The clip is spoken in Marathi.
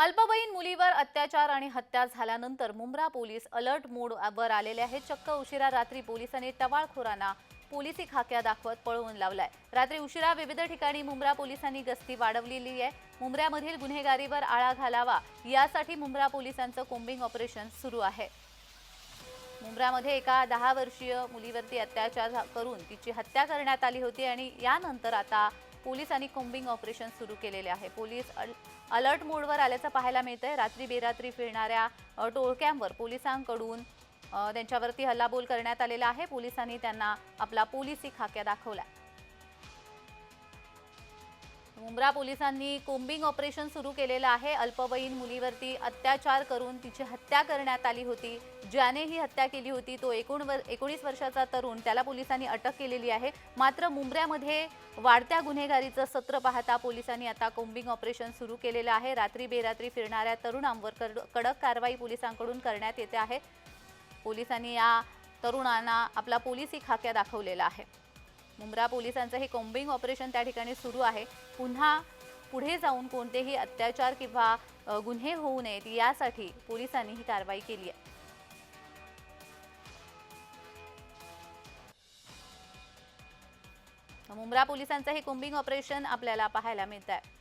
अल्पवयीन मुलीवर अत्याचार आणि हत्या झाल्यानंतर मुंब्रा पोलीस अलर्ट मोडवर आलेले आहेत. चक्क उशिरा रात्री पोलिसांनी टवाळखोरांना पोलिसी खाक्या दाखवत पळवून लावलाय. रात्री उशिरा विविध ठिकाणी मुंब्रा पोलिसांनी गस्ती वाढवलेली आहे. मुंब्र्यामधील गुन्हेगारीवर आळा घालावा यासाठी मुंब्रा पोलिसांचं कोम्बिंग ऑपरेशन सुरू आहे. मुंब्रामध्ये एका दहा वर्षीय मुलीवरती अत्याचार झा- करून तिची हत्या करण्यात आली होती आणि यानंतर आता पोलिसांनी कोम्बिंग ऑपरेशन सुरू केलेले आहे. पोलीस अल- अलर्ट मोडवर आल्याचं पाहायला मिळतंय. रात्री बेरात्री फिरणाऱ्या टोळक्यांवर पोलिसांकडून त्यांच्यावरती हल्लाबोल करण्यात आलेला आहे. पोलिसांनी त्यांना आपला पोलिसी खाक्या दाखवला मुंब्रा पोलिसांनी कोम्बिंग ऑपरेशन सुरू केलेलं आहे. अल्पवयीन मुलीवरती अत्याचार करून तिची हत्या करण्यात आली होती. ज्याने ही हत्या केली होती तो एकोण वर एकोणीस वर्षाचा तरुण त्याला पोलिसांनी अटक केलेली आहे. मात्र मुंब्र्यामध्ये वाढत्या गुन्हेगारीचं सत्र पाहता पोलिसांनी आता कोम्बिंग ऑपरेशन सुरू केलेलं आहे. रात्री बेरात्री फिरणाऱ्या तरुणांवर कडक कारवाई पोलिसांकडून करण्यात येते आहे. पोलिसांनी या तरुणांना आपला पोलिसी खाक्या दाखवलेला आहे. मुंब्रा पोलिसांचं हे कोम्बिंग ऑपरेशन त्या ठिकाणी सुरू आहे. पुन्हा पुढे जाऊन कोणतेही अत्याचार किंवा गुन्हे होऊ नयेत यासाठी पोलिसांनी ही कारवाई केली आहे. मुंब्रा पोलिसांचं हे कोम्बिंग ऑपरेशन आपल्याला पाहायला मिळत आहे